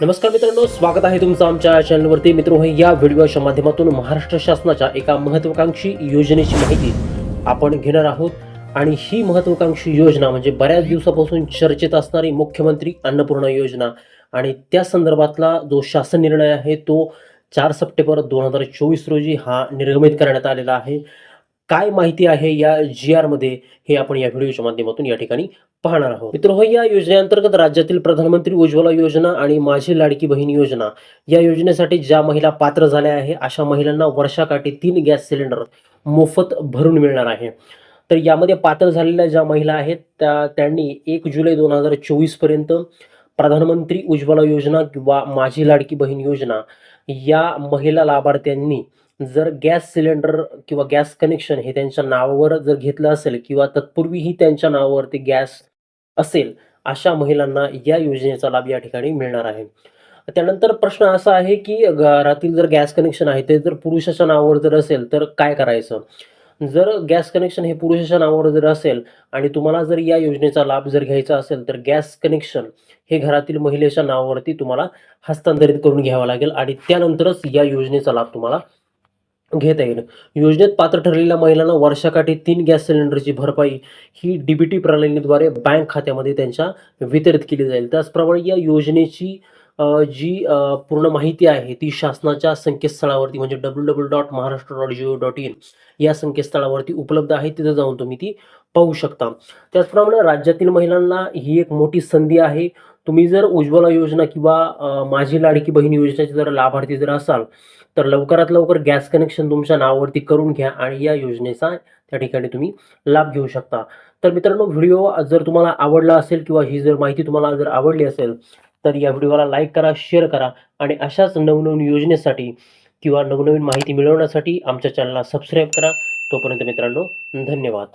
नमस्कार मित्रांनो स्वागत आहे तुमचं आमच्या चॅनलवरती मित्र हो या व्हिडिओच्या माध्यमातून महाराष्ट्र शासनाच्या एका महत्वाकांक्षी योजनेची माहिती आपण घेणार आहोत. आणि ही महत्वाकांक्षी योजना म्हणजे बऱ्याच दिवसापासून चर्चेत असणारी मुख्यमंत्री अन्नपूर्णा योजना. आणि त्या संदर्भातला जो शासन निर्णय आहे तो चार सप्टेंबर दोन हजार चोवीस रोजी हा निर्गमित करण्यात आलेला आहे. काय माहिती आहे या जी आरमध्ये हे आपण या व्हिडिओच्या माध्यमातून या ठिकाणी पाहणार आहोत. मित्र हो या योजनेअंतर्गत राज्यातील प्रधानमंत्री उज्ज्वला योजना आणि माझी लाडकी बहीण योजना या योजनेसाठी ज्या महिला पात्र झाल्या आहे अशा महिलांना वर्षाकाठी तीन गॅस सिलेंडर मोफत भरून मिळणार आहे. तर यामध्ये पात्र झालेल्या ज्या महिला आहेत त्या त्यांनी एक जुलै दोन हजार चोवीसपर्यंत प्रधानमंत्री उज्ज्वला योजना किंवा माझी लाडकी बहीण योजना या महिला लाभार्थ्यांनी जर गॅस सिलेंडर किंवा गॅस कनेक्शन हे त्यांच्या नावावर जर घेतलं असेल किंवा तत्पूर्वीही त्यांच्या नावावरती गॅस असेल अशा महिलांना या योजनेचा लाभ या ठिकाणी मिळणार आहे. त्यानंतर प्रश्न असा आहे की घरातील जर गॅस कनेक्शन आहे ते जर पुरुषाच्या नावावर जर असेल तर काय करायचं? जर गॅस कनेक्शन हे पुरुषाच्या नावावर जर असेल आणि तुम्हाला जर या योजनेचा लाभ जर घ्यायचा असेल तर गॅस कनेक्शन हे घरातील महिलेच्या नावावरती तुम्हाला हस्तांतरित करून घ्यावं लागेल आणि त्यानंतरच या योजनेचा लाभ तुम्हाला घेता येईल. योजनेत पात्र ठरलेल्या महिलांना वर्षाकाठी तीन गॅस सिलेंडरची भरपाई ही डीबीटी प्रणालीद्वारे बँक खात्यामध्ये त्यांच्या वितरित केली जाईल. त्याचप्रमाणे या योजनेची जी पूर्ण माहिती आहे ती शासनाच्या संकेतस्थळावरती म्हणजे W W dot Maharashtra dot G O dot in या संकेतस्थळावरती उपलब्ध आहे तिथं जाऊन तुम्ही ती पाहू शकता. त्याचप्रमाणे राज्यातील महिलांना ही एक मोठी संधी आहे. तुम्ही जर उज्ज्वला योजना किंवा माझी लाडकी बहीण योजनेचे जर लाभार्थी जर असाल तर लवकरात लवकर गॅस कनेक्शन तुमच्या नावावरती करून घ्या आणि या योजनेचा त्या ठिकाणी तुम्ही लाभ घेऊ शकता. तर मित्रांनो व्हिडिओ जर तुम्हाला आवडला असेल किंवा ही जर माहिती तुम्हाला जर आवडली असेल तर या व्हिडिओला लाईक करा शेअर करा आणि अशाच नवनवीन योजनेसाठी किंवा नवनवीन माहिती मिळवण्यासाठी आमच्या चॅनलला सबस्क्राईब करा. तोपर्यंत मित्रांनो धन्यवाद.